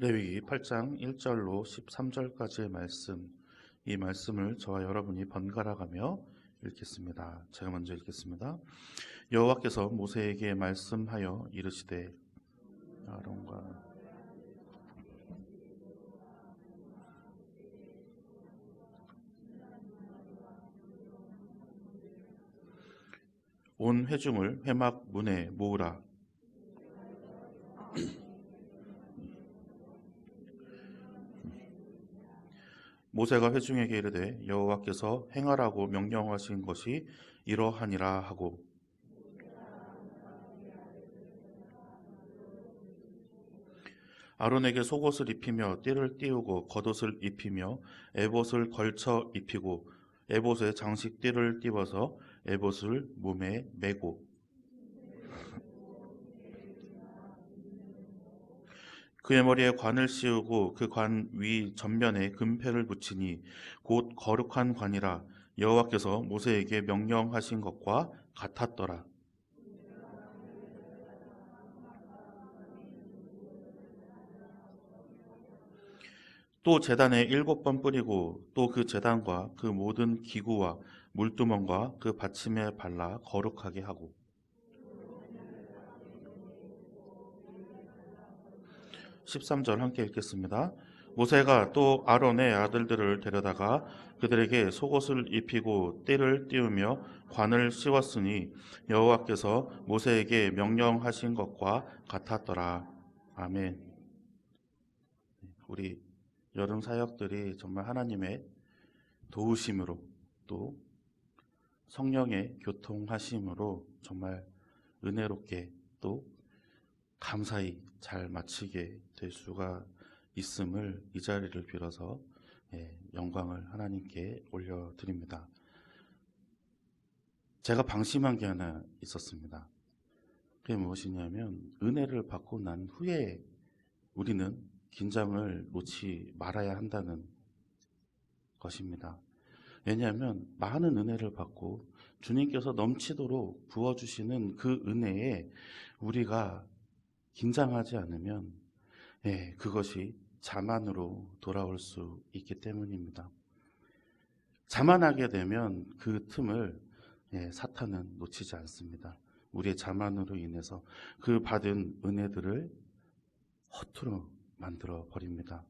레위기 8장 1절로 13절까지의 말씀, 이 말씀을 저와 여러분이 번갈아 가며 읽겠습니다. 제가 먼저 읽겠습니다. 여호와께서 모세에게 말씀하여 이르시되 아론과 온 회중을 회막 문에 모으라. 모세가 회중에게 이르되 여호와께서 행하라고 명령하신 것이 이러하니라 하고. 아론에게 속옷을 입히며 띠를 띄우고 겉옷을 입히며 에봇을 걸쳐 입히고 에봇에 장식 띠를 띄워서 에봇을 몸에 메고 그의 머리에 관을 씌우고 그 관 위 전면에 금패를 붙이니 곧 거룩한 관이라 여호와께서 모세에게 명령하신 것과 같았더라. 또 제단에 일곱 번 뿌리고 또그 제단과 그 모든 기구와 물두멍과 그 받침에 발라 거룩하게 하고 13절 함께 읽겠습니다. 모세가 또 아론의 아들들을 데려다가 그들에게 속옷을 입히고 띠를 띄우며 관을 씌웠으니 여호와께서 모세에게 명령하신 것과 같았더라. 아멘. 우리 여름 사역들이 정말 하나님의 도우심으로 또 성령의 교통하심으로 정말 은혜롭게 또 감사히 잘 마치게 될 수가 있음을 이 자리를 빌어서 예, 영광을 하나님께 올려드립니다. 제가 방심한 게 하나 있었습니다. 그게 무엇이냐면 은혜를 받고 난 후에 우리는 긴장을 놓지 말아야 한다는 것입니다. 왜냐하면 많은 은혜를 받고 주님께서 넘치도록 부어주시는 그 은혜에 우리가 긴장하지 않으면 예, 그것이 자만으로 돌아올 수 있기 때문입니다. 자만하게 되면 그 틈을 예, 사탄은 놓치지 않습니다. 우리의 자만으로 인해서 그 받은 은혜들을 허투루 만들어 버립니다.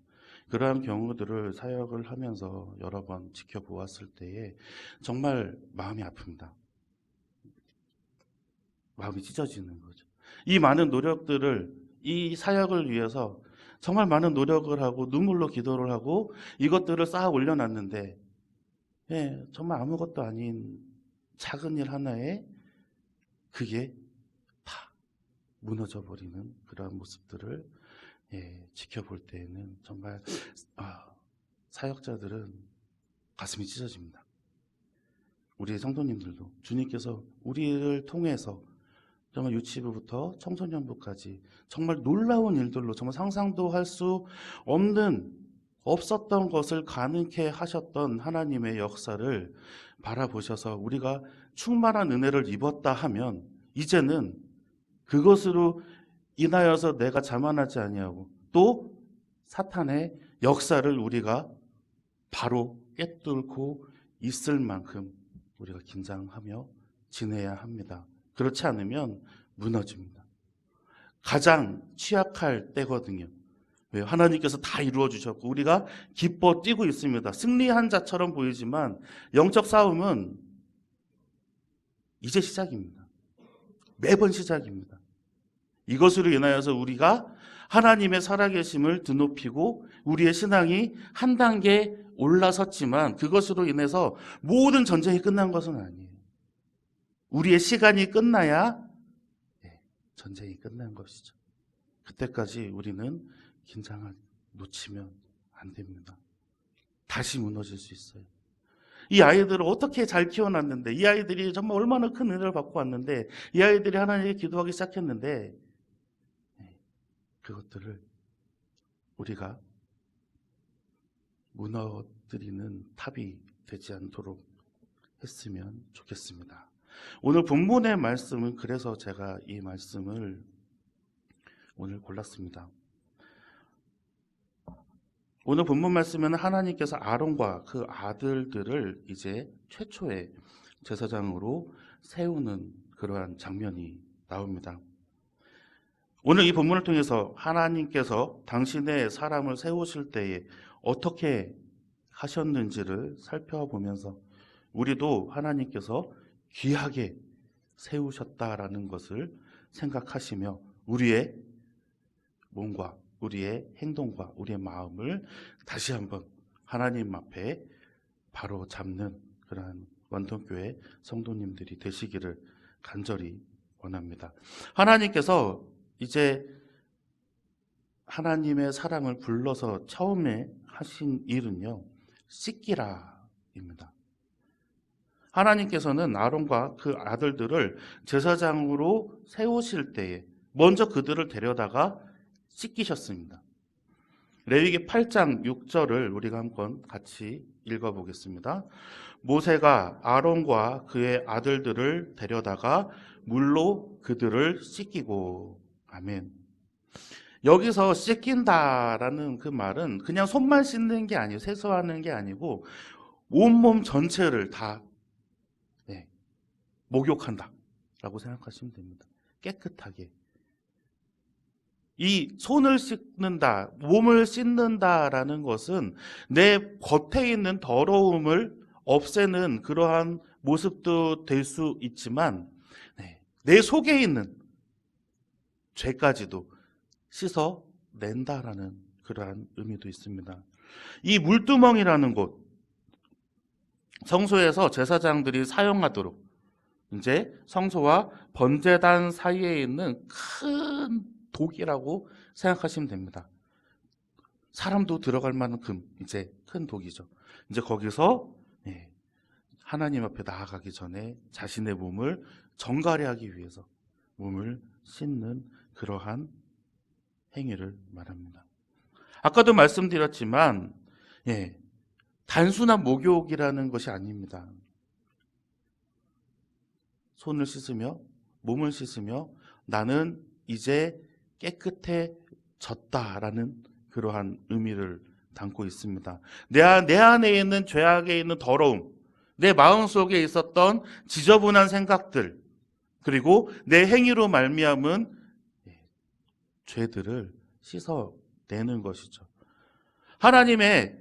그러한 경우들을 사역을 하면서 여러 번 지켜보았을 때에 정말 마음이 아픕니다. 마음이 찢어지는 거죠. 이 많은 노력들을 이 사역을 위해서 정말 많은 노력을 하고 눈물로 기도를 하고 이것들을 쌓아 올려놨는데 예, 정말 아무것도 아닌 작은 일 하나에 그게 다 무너져 버리는 그러한 모습들을 예, 지켜볼 때에는 정말 아, 사역자들은 가슴이 찢어집니다. 우리 성도님들도 주님께서 우리를 통해서 정말 유치부부터 청소년부까지 정말 놀라운 일들로 정말 상상도 할 수 없는 없었던 것을 가능케 하셨던 하나님의 역사를 바라보셔서 우리가 충만한 은혜를 입었다 하면 이제는 그것으로 인하여서 내가 자만하지 아니하고 또 사탄의 역사를 우리가 바로 꿰뚫고 있을 만큼 우리가 긴장하며 지내야 합니다. 그렇지 않으면 무너집니다. 가장 취약할 때거든요. 왜 하나님께서 다 이루어 주셨고 우리가 기뻐 뛰고 있습니다. 승리한 자처럼 보이지만 영적 싸움은 이제 시작입니다. 매번 시작입니다. 이것으로 인하여서 우리가 하나님의 살아계심을 드높이고 우리의 신앙이 한 단계 올라섰지만 그것으로 인해서 모든 전쟁이 끝난 것은 아니에요. 우리의 시간이 끝나야 네, 전쟁이 끝난 것이죠. 그때까지 우리는 긴장을 놓치면 안 됩니다. 다시 무너질 수 있어요. 이 아이들을 어떻게 잘 키워놨는데, 이 아이들이 정말 얼마나 큰 은혜를 받고 왔는데, 이 아이들이 하나님께 기도하기 시작했는데, 그것들을 우리가 무너뜨리는 탑이 되지 않도록 했으면 좋겠습니다. 오늘 본문의 말씀은 그래서 제가 이 말씀을 오늘 골랐습니다. 오늘 본문 말씀에는 하나님께서 아론과 그 아들들을 이제 최초의 제사장으로 세우는 그러한 장면이 나옵니다. 오늘 이 본문을 통해서 하나님께서 당신의 사람을 세우실 때에 어떻게 하셨는지를 살펴보면서 우리도 하나님께서 귀하게 세우셨다라는 것을 생각하시며 우리의 몸과 우리의 행동과 우리의 마음을 다시 한번 하나님 앞에 바로 잡는 그러한 원통교회 성도님들이 되시기를 간절히 원합니다. 하나님께서 이제 하나님의 사람을 불러서 처음에 하신 일은요, 씻기라입니다. 하나님께서는 아론과 그 아들들을 제사장으로 세우실 때에 먼저 그들을 데려다가 씻기셨습니다. 레위기 8장 6절을 우리가 한번 같이 읽어보겠습니다. 모세가 아론과 그의 아들들을 데려다가 물로 그들을 씻기고 아멘. 여기서 씻긴다라는 그 말은 그냥 손만 씻는 게 아니고 세수하는 게 아니고 온몸 전체를 다 네, 목욕한다 라고 생각하시면 됩니다. 깨끗하게. 이 손을 씻는다, 몸을 씻는다라는 것은 내 겉에 있는 더러움을 없애는 그러한 모습도 될 수 있지만 네, 내 속에 있는 죄까지도 씻어 낸다라는 그러한 의미도 있습니다. 이 물두멍이라는 곳 성소에서 제사장들이 사용하도록 이제 성소와 번제단 사이에 있는 큰 독이라고 생각하시면 됩니다. 사람도 들어갈 만큼 이제 큰 독이죠. 이제 거기서 예, 하나님 앞에 나아가기 전에 자신의 몸을 정갈하기 위해서 몸을 씻는 그러한 행위를 말합니다. 아까도 말씀드렸지만 예, 단순한 목욕이라는 것이 아닙니다. 손을 씻으며 몸을 씻으며 나는 이제 깨끗해졌다라는 그러한 의미를 담고 있습니다. 내, 안- 내 안에 있는 죄악에 있는 더러움, 내 마음 속에 있었던 지저분한 생각들, 그리고 내 행위로 말미암은 예, 죄들을 씻어내는 것이죠. 하나님의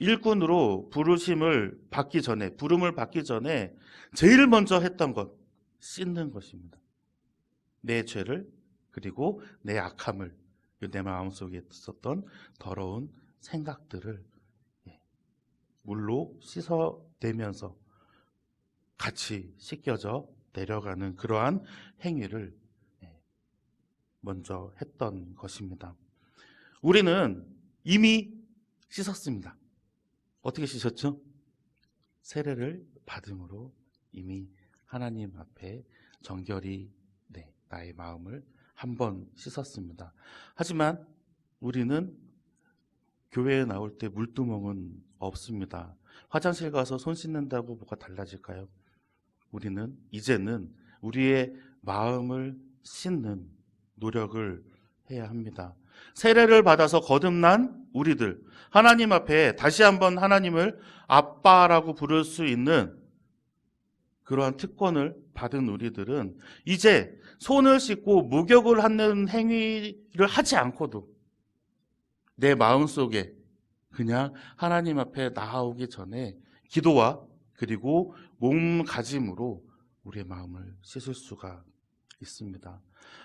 일꾼으로 부르심을 받기 전에, 부름을 받기 전에 제일 먼저 했던 것, 씻는 것입니다. 내 죄를, 그리고 내 악함을, 내 마음속에 있었던 더러운 생각들을 예, 물로 씻어내면서 같이 씻겨져 내려가는 그러한 행위를 예, 먼저 했던 것입니다. 우리는 이미 씻었습니다. 어떻게 씻었죠? 세례를 받음으로 이미 하나님 앞에 정결히 네, 나의 마음을 한 번 씻었습니다. 하지만 우리는 교회에 나올 때 물두멍은 없습니다. 화장실 가서 손 씻는다고 뭐가 달라질까요? 우리는 이제는 우리의 마음을 씻는 노력을 해야 합니다. 세례를 받아서 거듭난 우리들, 하나님 앞에 다시 한번 하나님을 아빠라고 부를 수 있는 그러한 특권을 받은 우리들은 이제 손을 씻고 목욕을 하는 행위를 하지 않고도 내 마음 속에 그냥 하나님 앞에 나아오기 전에 기도와 그리고 몸가짐으로 우리의 마음을 씻을 수가 있습니다.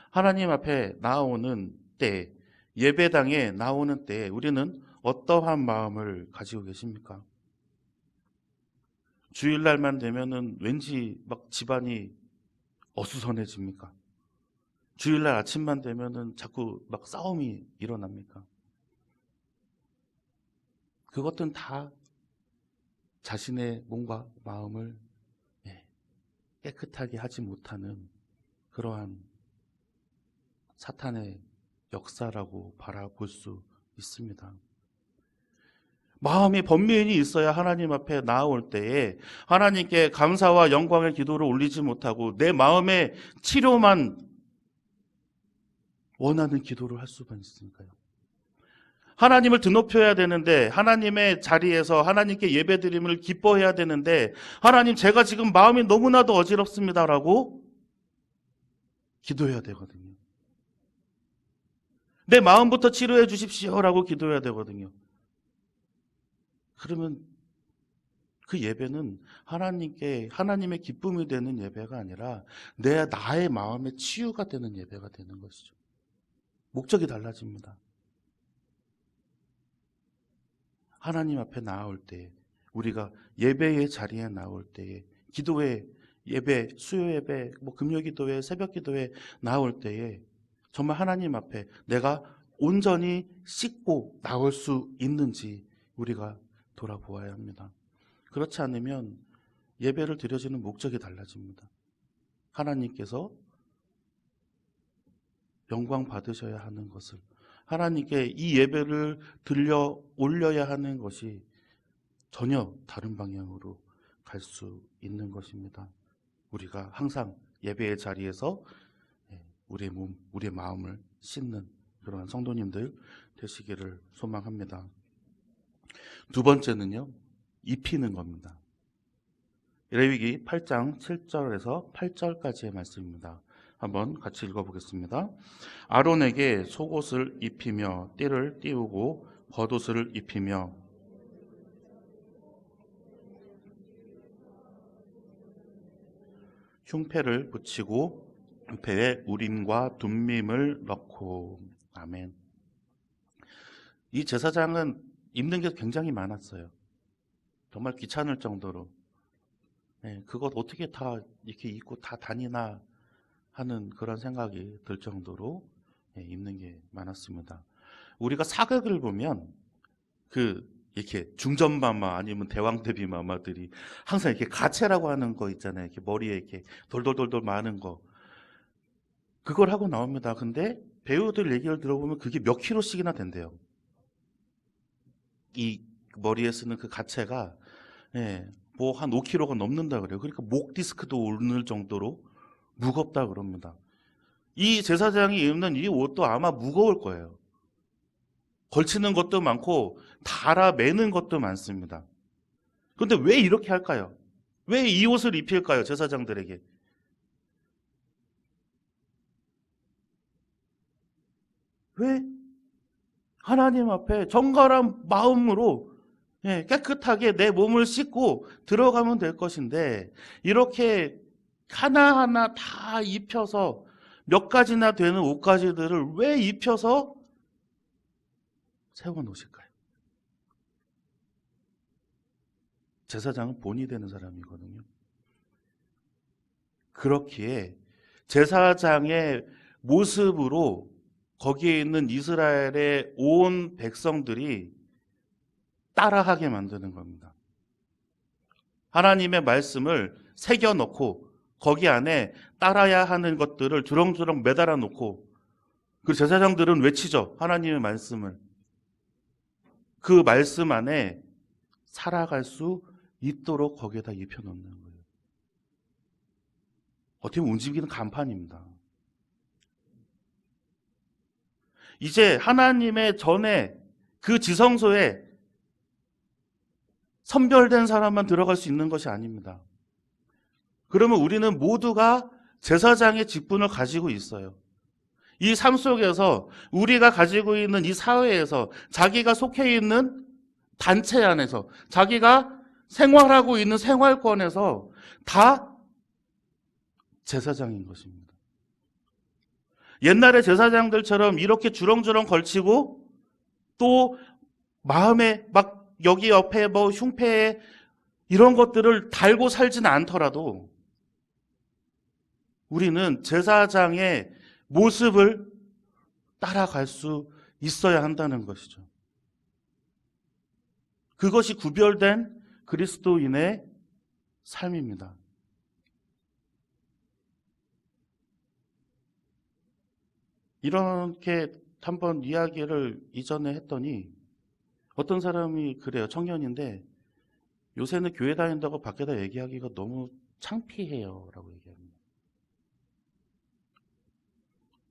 하나님 앞에 나오는 때, 예배당에 나오는 때 우리는 어떠한 마음을 가지고 계십니까? 주일날만 되면은 왠지 막 집안이 어수선해집니까? 주일날 아침만 되면은 자꾸 막 싸움이 일어납니까? 그것들은 다 자신의 몸과 마음을 예, 깨끗하게 하지 못하는 그러한 사탄의 역사라고 바라볼 수 있습니다. 마음이 번민이 있어야 하나님 앞에 나아올 때에 하나님께 감사와 영광의 기도를 올리지 못하고 내 마음의 치료만 원하는 기도를 할 수가 있으니까요. 하나님을 드높여야 되는데 하나님의 자리에서 하나님께 예배드림을 기뻐해야 되는데 하나님 제가 지금 마음이 너무나도 어지럽습니다라고 기도해야 되거든요. 내 마음부터 치료해 주십시오라고 기도해야 되거든요. 그러면 그 예배는 하나님께 하나님의 기쁨이 되는 예배가 아니라 내 나의 마음의 치유가 되는 예배가 되는 것이죠. 목적이 달라집니다. 하나님 앞에 나올 때 우리가 예배의 자리에 나올 때에 기도회 예배 수요 예배 뭐 금요 기도회 새벽 기도회 나올 때에 정말 하나님 앞에 내가 온전히 씻고 나올 수 있는지 우리가 돌아보아야 합니다. 그렇지 않으면 예배를 드려지는 목적이 달라집니다. 하나님께서 영광 받으셔야 하는 것을 하나님께 이 예배를 들려 올려야 하는 것이 전혀 다른 방향으로 갈 수 있는 것입니다. 우리가 항상 예배의 자리에서 예, 우리의 몸, 우리의 마음을 씻는 그러한 성도님들 되시기를 소망합니다. 두 번째는요, 입히는 겁니다. 레위기 8장 7절에서 8절까지의 말씀입니다. 한번 같이 읽어보겠습니다. 아론에게 속옷을 입히며 띠를 띄우고 겉옷을 입히며 흉패를 붙이고 흉패에 우림과 둠밈을 넣고 아멘. 이 제사장은 입는 게 굉장히 많았어요. 정말 귀찮을 정도로 예, 그것 어떻게 다 이렇게 입고 다 다니나 하는 그런 생각이 들 정도로 예, 입는 게 많았습니다. 우리가 사극을 보면 그 이렇게 중전마마 아니면 대왕대비 마마들이 항상 이렇게 가채라고 하는 거 있잖아요. 이렇게 머리에 이렇게 돌돌돌돌 마는 거. 그걸 하고 나옵니다. 근데 배우들 얘기를 들어보면 그게 몇 킬로씩이나 된대요. 이 머리에 쓰는 그 가채가 예, 뭐한 5kg가 넘는다 그래요. 그러니까 목 디스크도 오를 정도로 무겁다 그럽니다. 이 제사장이 입는 이 옷도 아마 무거울 거예요. 걸치는 것도 많고 달아 매는 것도 많습니다. 그런데 왜 이렇게 할까요? 왜 이 옷을 입힐까요? 제사장들에게. 왜? 하나님 앞에 정갈한 마음으로 예, 깨끗하게 내 몸을 씻고 들어가면 될 것인데 이렇게 하나하나 다 입혀서 몇 가지나 되는 옷가지들을 왜 입혀서 세워 놓으실까요? 제사장은 본이 되는 사람이거든요. 그렇기에 제사장의 모습으로 거기에 있는 이스라엘의 온 백성들이 따라하게 만드는 겁니다. 하나님의 말씀을 새겨 넣고 거기 안에 따라야 하는 것들을 주렁주렁 매달아 놓고 그 제사장들은 외치죠. 하나님의 말씀을. 그 말씀 안에 살아갈 수 있도록 거기에다 입혀 놓는 거예요. 어떻게 보면 움직이는 간판입니다. 이제 하나님의 전에 그 지성소에 선별된 사람만 들어갈 수 있는 것이 아닙니다. 그러면 우리는 모두가 제사장의 직분을 가지고 있어요. 이 삶 속에서 우리가 가지고 있는 이 사회에서 자기가 속해 있는 단체 안에서 자기가 생활하고 있는 생활권에서 다 제사장인 것입니다. 옛날의 제사장들처럼 이렇게 주렁주렁 걸치고 또 마음에 막 여기 옆에 뭐 흉패에 이런 것들을 달고 살지는 않더라도 우리는 제사장의 모습을 따라갈 수 있어야 한다는 것이죠. 그것이 구별된 그리스도인의 삶입니다. 이렇게 한번 이야기를 이전에 했더니 어떤 사람이 그래요. 청년인데 요새는 교회 다닌다고 밖에다 얘기하기가 너무 창피해요. 라고 얘기합니다.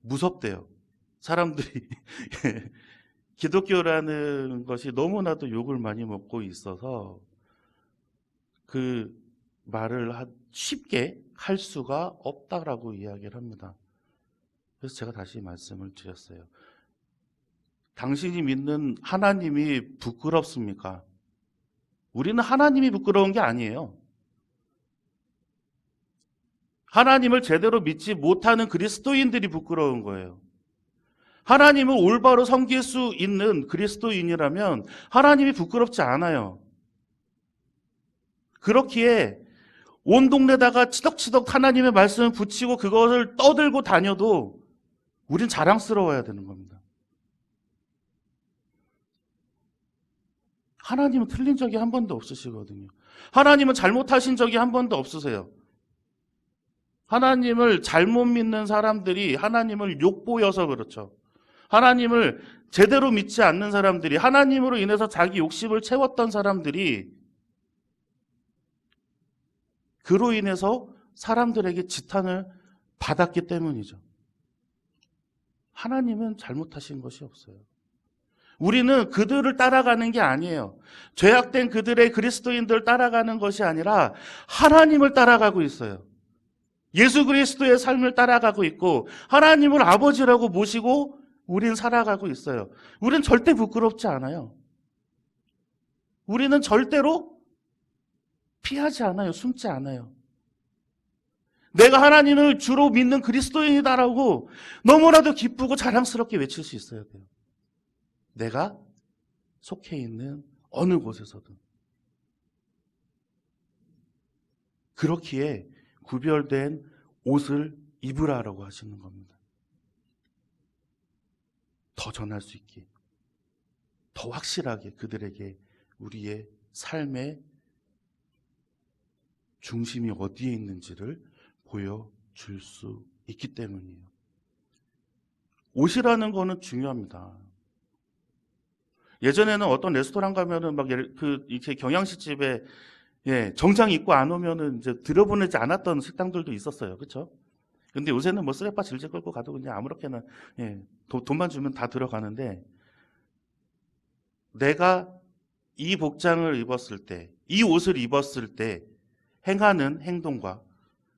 무섭대요. 사람들이 기독교라는 것이 너무나도 욕을 많이 먹고 있어서 그 말을 하- 쉽게 할 수가 없다라고 이야기를 합니다. 그래서 제가 다시 말씀을 드렸어요. 당신이 믿는 하나님이 부끄럽습니까? 우리는 하나님이 부끄러운 게 아니에요. 하나님을 제대로 믿지 못하는 그리스도인들이 부끄러운 거예요. 하나님을 올바로 섬길 수 있는 그리스도인이라면 하나님이 부끄럽지 않아요. 그렇기에 온 동네다가 치덕치덕 하나님의 말씀을 붙이고 그것을 떠들고 다녀도 우린 자랑스러워야 되는 겁니다. 하나님은 틀린 적이 한 번도 없으시거든요. 하나님은 잘못하신 적이 한 번도 없으세요. 하나님을 잘못 믿는 사람들이 하나님을 욕보여서 그렇죠. 하나님을 제대로 믿지 않는 사람들이 하나님으로 인해서 자기 욕심을 채웠던 사람들이 그로 인해서 사람들에게 지탄을 받았기 때문이죠. 하나님은 잘못하신 것이 없어요. 우리는 그들을 따라가는 게 아니에요. 죄악된 그들의 그리스도인들 따라가는 것이 아니라 하나님을 따라가고 있어요. 예수 그리스도의 삶을 따라가고 있고 하나님을 아버지라고 모시고 우린 살아가고 있어요. 우린 절대 부끄럽지 않아요. 우리는 절대로 피하지 않아요. 숨지 않아요. 내가 하나님을 주로 믿는 그리스도인이다라고 너무나도 기쁘고 자랑스럽게 외칠 수 있어야 돼요. 내가 속해 있는 어느 곳에서든. 그렇기에 구별된 옷을 입으라라고 하시는 겁니다. 더 전할 수 있게, 더 확실하게 그들에게 우리의 삶의 중심이 어디에 있는지를 보여줄 수 있기 때문이에요. 옷이라는 거는 중요합니다. 예전에는 어떤 레스토랑 가면은 막 그 이렇게 경양식 집에 예, 정장 입고 안 오면은 이제 들여보내지 않았던 식당들도 있었어요. 그렇죠? 근데 요새는 뭐 쓰레빠 질질 끌고 가도 그냥 아무렇게나 예, 도- 돈만 주면 다 들어가는데 내가 이 복장을 입었을 때, 이 옷을 입었을 때 행하는 행동과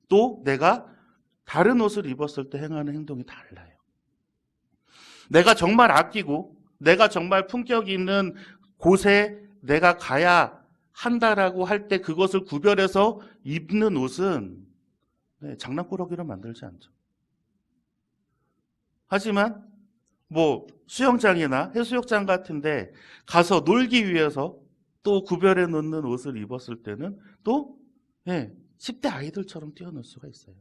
또 내가 다른 옷을 입었을 때 행하는 행동이 달라요. 내가 정말 아끼고 내가 정말 품격 있는 곳에 내가 가야 한다라고 할 때 그것을 구별해서 입는 옷은 네, 장난꾸러기로 만들지 않죠. 하지만 뭐 수영장이나 해수욕장 같은데 가서 놀기 위해서 또 구별해 놓는 옷을 입었을 때는 또 예, 10대 아이들처럼 뛰어놀 수가 있어요.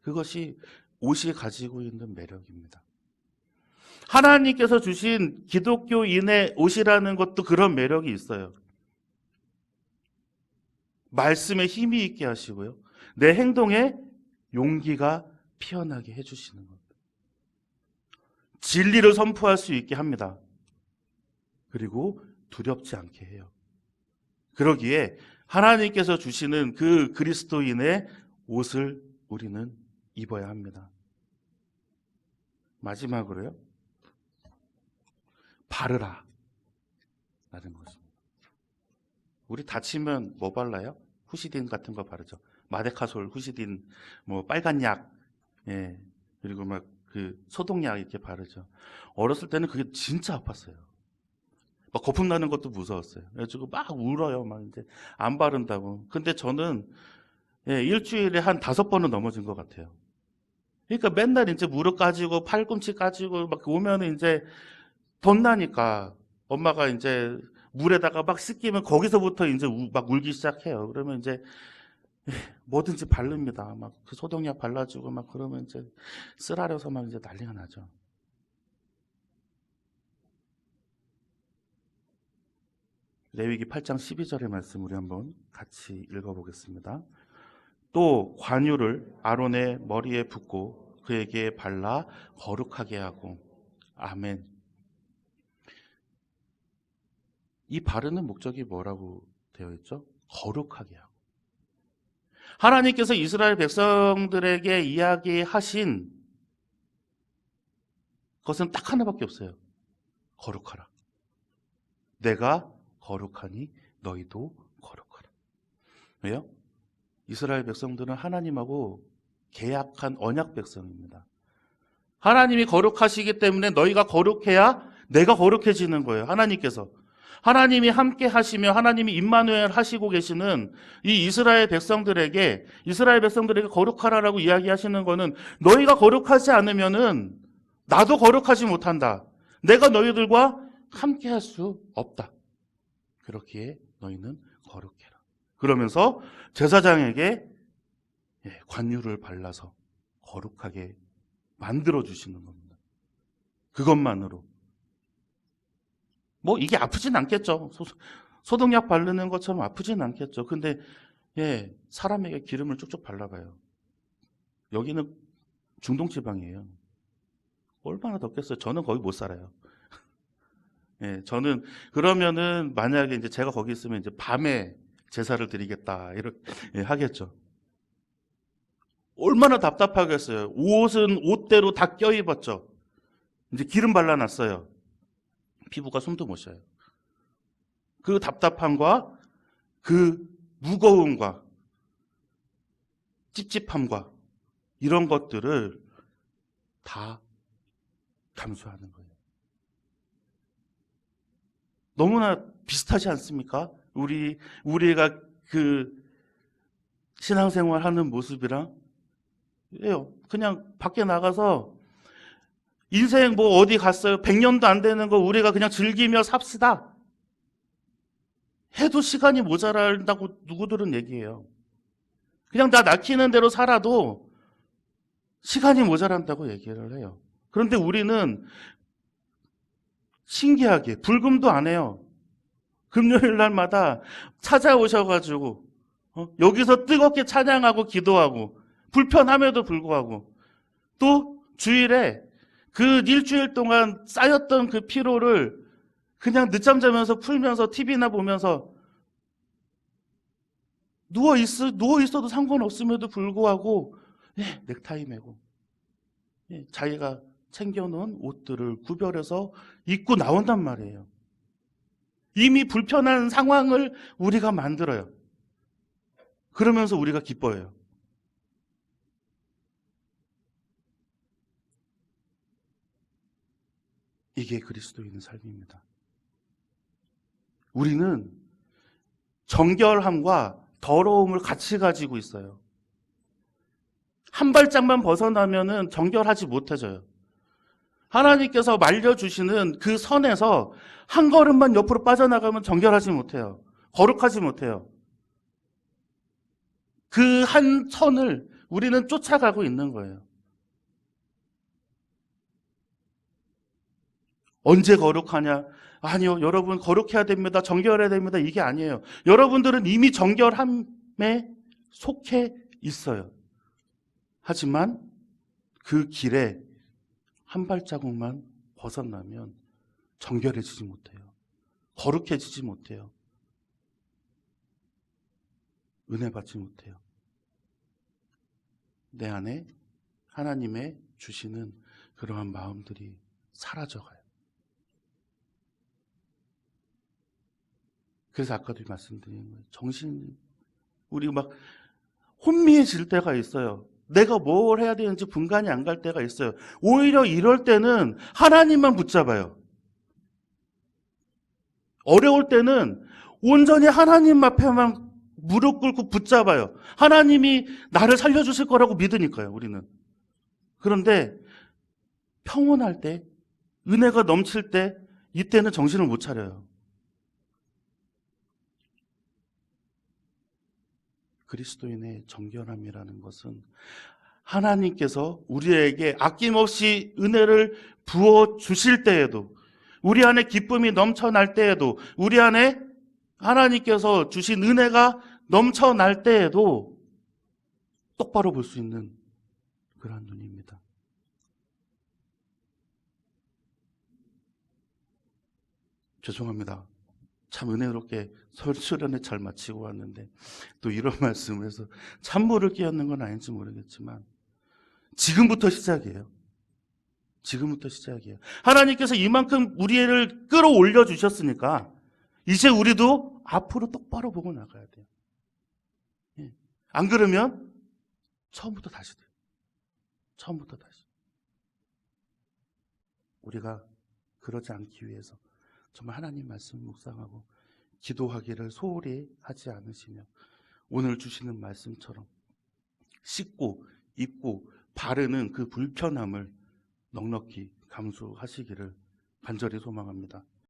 그것이 옷이 가지고 있는 매력입니다. 하나님께서 주신 기독교인의 옷이라는 것도 그런 매력이 있어요. 말씀에 힘이 있게 하시고요. 내 행동에 용기가 피어나게 해주시는 것. 진리를 선포할 수 있게 합니다. 그리고 두렵지 않게 해요. 그러기에 하나님께서 주시는 그 그리스도인의 옷을 우리는 입어야 합니다. 마지막으로요. 바르라. 라는 것입니다. 우리 다치면 뭐 발라요? 후시딘 같은 거 바르죠. 마데카솔, 후시딘, 뭐 빨간 약, 예, 그리고 막 그 소독약 이렇게 바르죠. 어렸을 때는 그게 진짜 아팠어요. 막 거품 나는 것도 무서웠어요. 그래가지고 막 울어요. 막 이제 안 바른다고. 근데 저는 예, 일주일에 한 다섯 번은 넘어진 것 같아요. 그러니까 맨날 이제 무릎 까지고 팔꿈치 까지고 막 오면은 이제 덧나니까 엄마가 이제 물에다가 막 씻기면 거기서부터 이제 우- 막 울기 시작해요. 그러면 이제 예, 뭐든지 바릅니다. 막 그 소독약 발라주고 막 그러면 이제 쓰라려서 막 이제 난리가 나죠. 레위기 8장 12절의 말씀 우리 한번 같이 읽어보겠습니다. 또 관유를 아론의 머리에 붓고 그에게 발라 거룩하게 하고 아멘. 이 바르는 목적이 뭐라고 되어 있죠? 거룩하게 하고. 하나님께서 이스라엘 백성들에게 이야기하신 것은 딱 하나밖에 없어요. 거룩하라. 내가 거룩하니 너희도 거룩하라. 왜요? 이스라엘 백성들은 하나님하고 계약한 언약 백성입니다. 하나님이 거룩하시기 때문에 너희가 거룩해야 내가 거룩해지는 거예요. 하나님께서. 하나님이 함께 하시며 하나님이 임마누엘 하시고 계시는 이 이스라엘 백성들에게 이스라엘 백성들에게 거룩하라라고 이야기하시는 거는 너희가 거룩하지 않으면은 나도 거룩하지 못한다. 내가 너희들과 함께 할 수 없다. 그렇기에 너희는 거룩해라. 그러면서 제사장에게 예, 관유를 발라서 거룩하게 만들어 주시는 겁니다. 그것만으로 뭐 이게 아프진 않겠죠. 소, 소독약 바르는 것처럼 아프진 않겠죠. 근데 예, 사람에게 기름을 쭉쭉 발라봐요. 여기는 중동 지방이에요. 얼마나 덥겠어요. 저는 거기 못 살아요. 예, 저는 그러면은 만약에 이제 제가 거기 있으면 이제 밤에 제사를 드리겠다 이렇게 예, 하겠죠. 얼마나 답답하겠어요. 옷은 옷대로 다 껴입었죠. 이제 기름 발라놨어요. 피부가 숨도 못 쉬어요. 그 답답함과 그 무거움과 찝찝함과 이런 것들을 다 감수하는 거예요. 너무나 비슷하지 않습니까? 우리 우리가 그 신앙생활 하는 모습이랑 예요. 그냥 밖에 나가서 인생 뭐 어디 갔어요? 100년도 안 되는 거 우리가 그냥 즐기며 삽시다. 해도 시간이 모자란다고 누구들은 얘기해요. 그냥 나 낳기는 대로 살아도 시간이 모자란다고 얘기를 해요. 그런데 우리는 신기하게 불금도 안 해요. 금요일 날마다 찾아오셔가지고 어? 여기서 뜨겁게 찬양하고 기도하고 불편함에도 불구하고 또 주일에 그 일주일 동안 쌓였던 그 피로를 그냥 늦잠 자면서 풀면서 TV나 보면서 누워 있어 누워 있어도 상관없음에도 불구하고 예, 넥타이 매고 예, 자기가 챙겨놓은 옷들을 구별해서 입고 나온단 말이에요. 이미 불편한 상황을 우리가 만들어요. 그러면서 우리가 기뻐해요. 이게 그리스도인의 삶입니다. 우리는 정결함과 더러움을 같이 가지고 있어요. 한 발짝만 벗어나면은 정결하지 못해져요. 하나님께서 말려주시는 그 선에서 한 걸음만 옆으로 빠져나가면 정결하지 못해요. 거룩하지 못해요. 그 한 선을 우리는 쫓아가고 있는 거예요. 언제 거룩하냐? 아니요, 여러분 거룩해야 됩니다. 정결해야 됩니다. 이게 아니에요. 여러분들은 이미 정결함에 속해 있어요. 하지만 그 길에 한 발자국만 벗어나면 정결해지지 못해요. 거룩해지지 못해요. 은혜 받지 못해요. 내 안에 하나님의 주시는 그러한 마음들이 사라져가요. 그래서 아까도 말씀드린 거예요. 정신, 우리 막 혼미해질 때가 있어요. 내가 뭘 해야 되는지 분간이 안 갈 때가 있어요. 오히려 이럴 때는 하나님만 붙잡아요. 어려울 때는 온전히 하나님 앞에만 무릎 꿇고 붙잡아요. 하나님이 나를 살려주실 거라고 믿으니까요, 우리는. 그런데 평온할 때, 은혜가 넘칠 때, 이때는 정신을 못 차려요. 그리스도인의 정결함이라는 것은 하나님께서 우리에게 아낌없이 은혜를 부어 주실 때에도 우리 안에 기쁨이 넘쳐날 때에도 우리 안에 하나님께서 주신 은혜가 넘쳐날 때에도 똑바로 볼 수 있는 그러한 눈입니다. 죄송합니다. 참 은혜롭게 설수련에 잘 마치고 왔는데 또 이런 말씀을 해서 찬물을 끼얹는 건 아닌지 모르겠지만 지금부터 시작이에요. 지금부터 시작이에요. 하나님께서 이만큼 우리를 끌어올려 주셨으니까 이제 우리도 앞으로 똑바로 보고 나가야 돼요. 예. 안 그러면 처음부터 다시 돼요. 처음부터 다시. 우리가 그러지 않기 위해서 정말 하나님 말씀 묵상하고 기도하기를 소홀히 하지 않으시며 오늘 주시는 말씀처럼 씻고 입고 바르는 그 불편함을 넉넉히 감수하시기를 간절히 소망합니다.